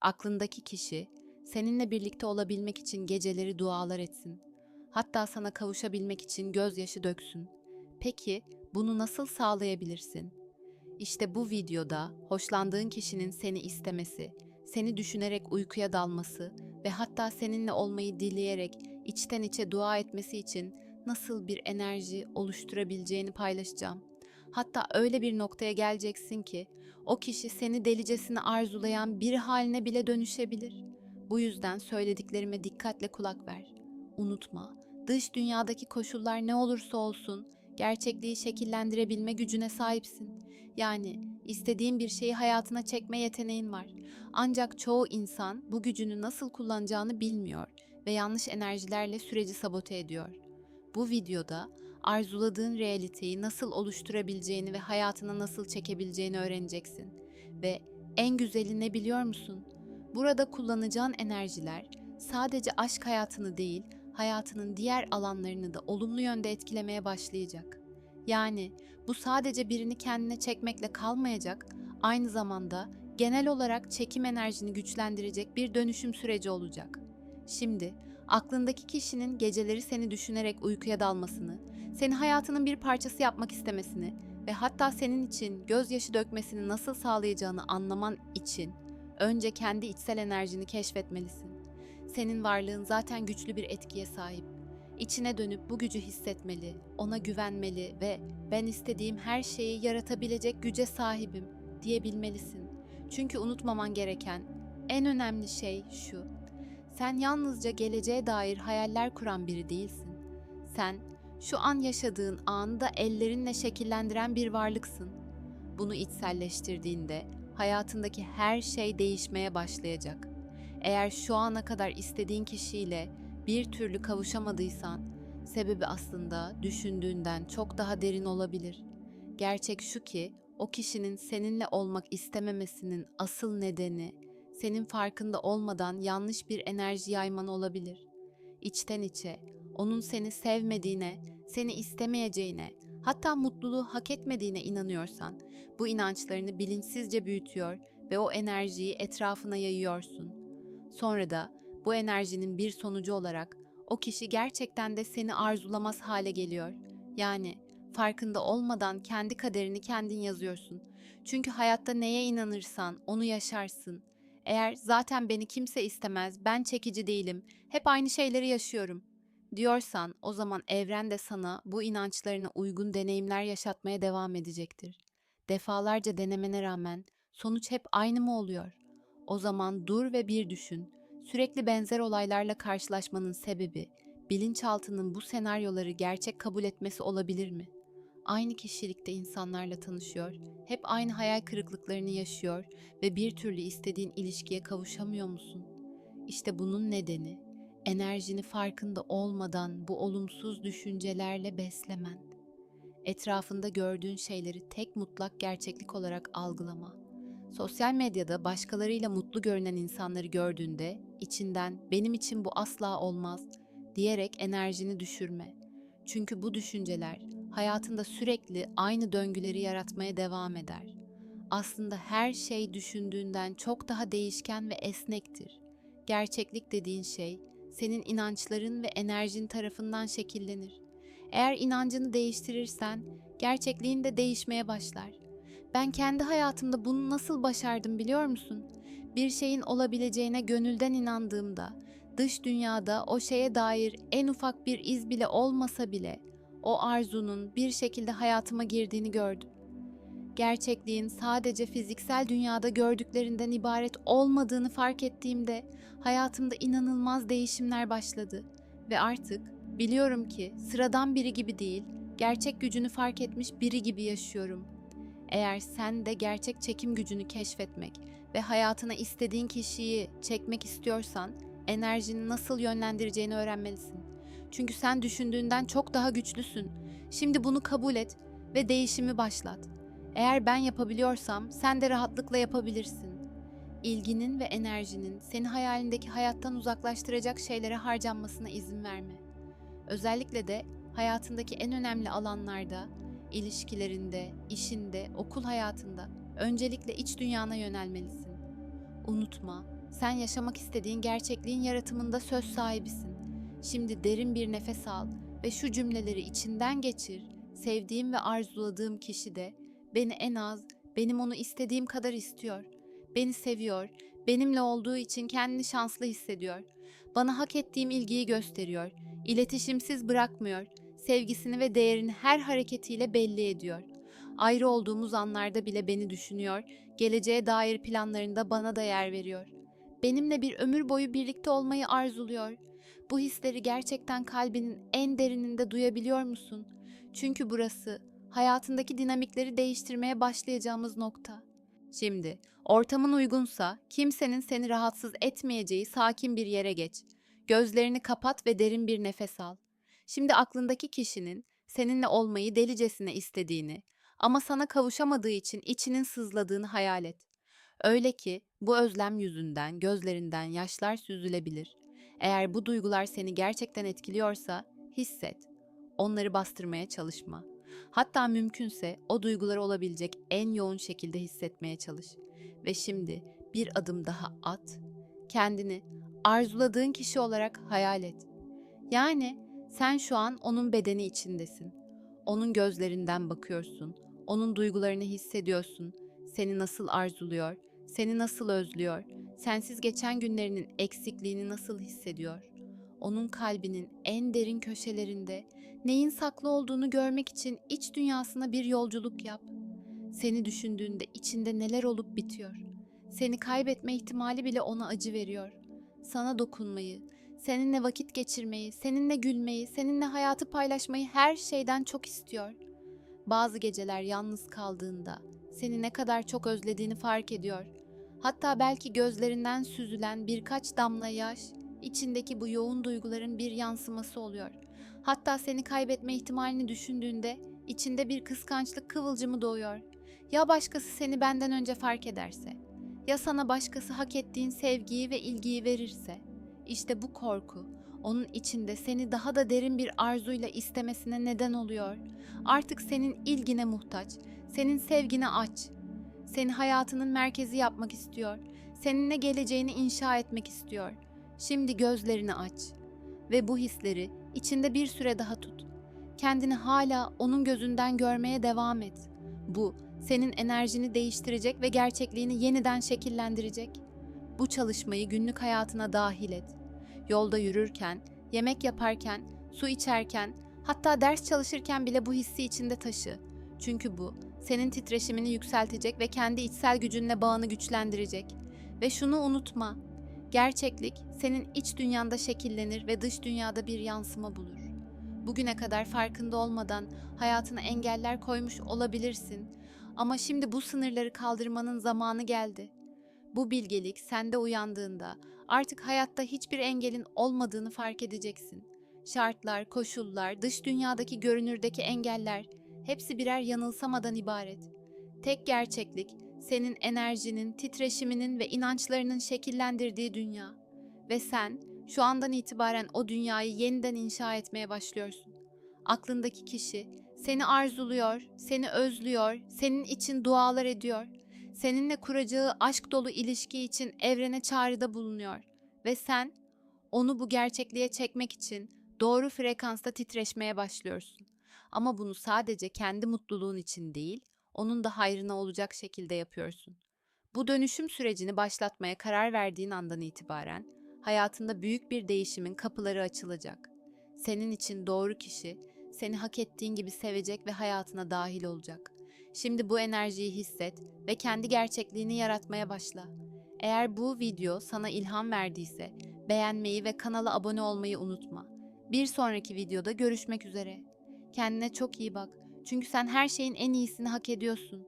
Aklındaki kişi seninle birlikte olabilmek için geceleri dualar etsin. Hatta sana kavuşabilmek için gözyaşı döksün. Peki bunu nasıl sağlayabilirsin? İşte bu videoda hoşlandığın kişinin seni istemesi, seni düşünerek uykuya dalması ve hatta seninle olmayı dileyerek içten içe dua etmesi için nasıl bir enerji oluşturabileceğini paylaşacağım. Hatta öyle bir noktaya geleceksin ki o kişi seni delicesine arzulayan biri haline bile dönüşebilir. Bu yüzden söylediklerime dikkatle kulak ver. Unutma, dış dünyadaki koşullar ne olursa olsun gerçekliği şekillendirebilme gücüne sahipsin. Yani istediğin bir şeyi hayatına çekme yeteneğin var. Ancak çoğu insan bu gücünü nasıl kullanacağını bilmiyor ve yanlış enerjilerle süreci sabote ediyor. Bu videoda arzuladığın realiteyi nasıl oluşturabileceğini ve hayatına nasıl çekebileceğini öğreneceksin. Ve en güzeli ne biliyor musun? Burada kullanacağın enerjiler sadece aşk hayatını değil, hayatının diğer alanlarını da olumlu yönde etkilemeye başlayacak. Yani bu sadece birini kendine çekmekle kalmayacak, aynı zamanda genel olarak çekim enerjini güçlendirecek bir dönüşüm süreci olacak. Şimdi aklındaki kişinin geceleri seni düşünerek uykuya dalmasını, seni hayatının bir parçası yapmak istemesini ve hatta senin için gözyaşı dökmesini nasıl sağlayacağını anlaman için önce kendi içsel enerjini keşfetmelisin. Senin varlığın zaten güçlü bir etkiye sahip. İçine dönüp bu gücü hissetmeli, ona güvenmeli ve ben istediğim her şeyi yaratabilecek güce sahibim diyebilmelisin. Çünkü unutmaman gereken en önemli şey şu. Sen yalnızca geleceğe dair hayaller kuran biri değilsin. Sen şu an yaşadığın anı da ellerinle şekillendiren bir varlıksın. Bunu içselleştirdiğinde hayatındaki her şey değişmeye başlayacak. Eğer şu ana kadar istediğin kişiyle bir türlü kavuşamadıysan, sebebi aslında düşündüğünden çok daha derin olabilir. Gerçek şu ki, o kişinin seninle olmak istememesinin asıl nedeni senin farkında olmadan yanlış bir enerji yayman olabilir. İçten içe onun seni sevmediğine, seni istemeyeceğine, hatta mutluluğu hak etmediğine inanıyorsan, bu inançlarını bilinçsizce büyütüyor ve o enerjiyi etrafına yayıyorsun. Sonra da bu enerjinin bir sonucu olarak o kişi gerçekten de seni arzulamaz hale geliyor. Yani farkında olmadan kendi kaderini kendin yazıyorsun. Çünkü hayatta neye inanırsan onu yaşarsın. Eğer zaten beni kimse istemez, ben çekici değilim, hep aynı şeyleri yaşıyorum diyorsan o zaman evren de sana bu inançlarına uygun deneyimler yaşatmaya devam edecektir. Defalarca denemene rağmen sonuç hep aynı mı oluyor? O zaman dur ve bir düşün. Sürekli benzer olaylarla karşılaşmanın sebebi bilinçaltının bu senaryoları gerçek kabul etmesi olabilir mi? Aynı kişilikte insanlarla tanışıyor, hep aynı hayal kırıklıklarını yaşıyor ve bir türlü istediğin ilişkiye kavuşamıyor musun? İşte bunun nedeni enerjini farkında olmadan bu olumsuz düşüncelerle beslemen. Etrafında gördüğün şeyleri tek mutlak gerçeklik olarak algılama. Sosyal medyada başkalarıyla mutlu görünen insanları gördüğünde içinden benim için bu asla olmaz diyerek enerjini düşürme. Çünkü bu düşünceler hayatında sürekli aynı döngüleri yaratmaya devam eder. Aslında her şey düşündüğünden çok daha değişken ve esnektir. Gerçeklik dediğin şey senin inançların ve enerjin tarafından şekillenir. Eğer inancını değiştirirsen gerçekliğin de değişmeye başlar. Ben kendi hayatımda bunu nasıl başardım biliyor musun? Bir şeyin olabileceğine gönülden inandığımda, dış dünyada o şeye dair en ufak bir iz bile olmasa bile o arzunun bir şekilde hayatıma girdiğini gördüm. Gerçekliğin sadece fiziksel dünyada gördüklerinden ibaret olmadığını fark ettiğimde hayatımda inanılmaz değişimler başladı ve artık biliyorum ki sıradan biri gibi değil, gerçek gücünü fark etmiş biri gibi yaşıyorum. Eğer sen de gerçek çekim gücünü keşfetmek ve hayatına istediğin kişiyi çekmek istiyorsan enerjini nasıl yönlendireceğini öğrenmelisin. Çünkü sen düşündüğünden çok daha güçlüsün. Şimdi bunu kabul et ve değişimi başlat. Eğer ben yapabiliyorsam sen de rahatlıkla yapabilirsin. İlginin ve enerjinin seni hayalindeki hayattan uzaklaştıracak şeylere harcanmasına izin verme. Özellikle de hayatındaki en önemli alanlarda, ilişkilerinde, işinde, okul hayatında öncelikle iç dünyana yönelmelisin. Unutma, Sen yaşamak istediğin gerçekliğin yaratımında söz sahibisin. Şimdi derin bir nefes al ve şu cümleleri içinden geçir. Sevdiğim ve arzuladığım kişi de beni en az benim onu istediğim kadar istiyor. Beni seviyor, benimle olduğu için kendini şanslı hissediyor. Bana hak ettiğim ilgiyi gösteriyor. İletişimsiz bırakmıyor. Sevgisini ve değerini her hareketiyle belli ediyor. Ayrı olduğumuz anlarda bile beni düşünüyor. Geleceğe dair planlarında bana da yer veriyor. Benimle bir ömür boyu birlikte olmayı arzuluyor. Bu hisleri gerçekten kalbinin en derininde duyabiliyor musun? Çünkü burası hayatındaki dinamikleri değiştirmeye başlayacağımız nokta. Şimdi ortamın uygunsa kimsenin seni rahatsız etmeyeceği sakin bir yere geç. Gözlerini kapat ve derin bir nefes al. Şimdi aklındaki kişinin seninle olmayı delicesine istediğini ama sana kavuşamadığı için içinin sızladığını hayal et. Öyle ki bu özlem yüzünden gözlerinden yaşlar süzülebilir. Eğer bu duygular seni gerçekten etkiliyorsa hisset. Onları bastırmaya çalışma. Hatta mümkünse o duyguları olabilecek en yoğun şekilde hissetmeye çalış. Ve şimdi bir adım daha at. Kendini arzuladığın kişi olarak hayal et. Yani sen şu an onun bedeni içindesin. Onun gözlerinden bakıyorsun. Onun duygularını hissediyorsun. Seni nasıl arzuluyor, seni nasıl özlüyor, sensiz geçen günlerinin eksikliğini nasıl hissediyor? Onun kalbinin en derin köşelerinde neyin saklı olduğunu görmek için iç dünyasına bir yolculuk yap. Seni düşündüğünde içinde neler olup bitiyor. Seni kaybetme ihtimali bile ona acı veriyor. Sana dokunmayı, seninle vakit geçirmeyi, seninle gülmeyi, seninle hayatı paylaşmayı her şeyden çok istiyor. Bazı geceler yalnız kaldığında seni ne kadar çok özlediğini fark ediyor. Hatta belki gözlerinden süzülen birkaç damla yaş içindeki bu yoğun duyguların bir yansıması oluyor. Hatta seni kaybetme ihtimalini düşündüğünde içinde bir kıskançlık kıvılcımı doğuyor. Ya başkası seni benden önce fark ederse? Ya sana başkası hak ettiğin sevgiyi ve ilgiyi verirse? İşte bu korku onun içinde seni daha da derin bir arzuyla istemesine neden oluyor. Artık senin ilgine muhtaç, senin sevgine aç. Seni hayatının merkezi yapmak istiyor. Seninle geleceğini inşa etmek istiyor. Şimdi gözlerini aç ve bu hisleri içinde bir süre daha tut. Kendini hala onun gözünden görmeye devam et. Bu senin enerjini değiştirecek ve gerçekliğini yeniden şekillendirecek. Bu çalışmayı günlük hayatına dahil et. Yolda yürürken, yemek yaparken, su içerken, hatta ders çalışırken bile bu hissi içinde taşı. Çünkü bu senin titreşimini yükseltecek ve kendi içsel gücünle bağını güçlendirecek. Ve şunu unutma. Gerçeklik senin iç dünyanda şekillenir ve dış dünyada bir yansıma bulur. Bugüne kadar farkında olmadan hayatına engeller koymuş olabilirsin ama şimdi bu sınırları kaldırmanın zamanı geldi. Bu bilgelik sende uyandığında artık hayatta hiçbir engelin olmadığını fark edeceksin. Şartlar, koşullar, dış dünyadaki görünürdeki engeller hepsi birer yanılsamadan ibaret. Tek gerçeklik senin enerjinin, titreşiminin ve inançlarının şekillendirdiği dünya. Ve sen şu andan itibaren o dünyayı yeniden inşa etmeye başlıyorsun. Aklındaki kişi seni arzuluyor, seni özlüyor, senin için dualar ediyor. Seninle kuracağı aşk dolu ilişki için evrene çağrıda bulunuyor ve sen onu bu gerçekliğe çekmek için doğru frekansta titreşmeye başlıyorsun. Ama bunu sadece kendi mutluluğun için değil, onun da hayrına olacak şekilde yapıyorsun. Bu dönüşüm sürecini başlatmaya karar verdiğin andan itibaren hayatında büyük bir değişimin kapıları açılacak. Senin için doğru kişi seni hak ettiğin gibi sevecek ve hayatına dahil olacak. Şimdi bu enerjiyi hisset ve kendi gerçekliğini yaratmaya başla. Eğer bu video sana ilham verdiyse beğenmeyi ve kanala abone olmayı unutma. Bir sonraki videoda görüşmek üzere. Kendine çok iyi bak. Çünkü sen her şeyin en iyisini hak ediyorsun.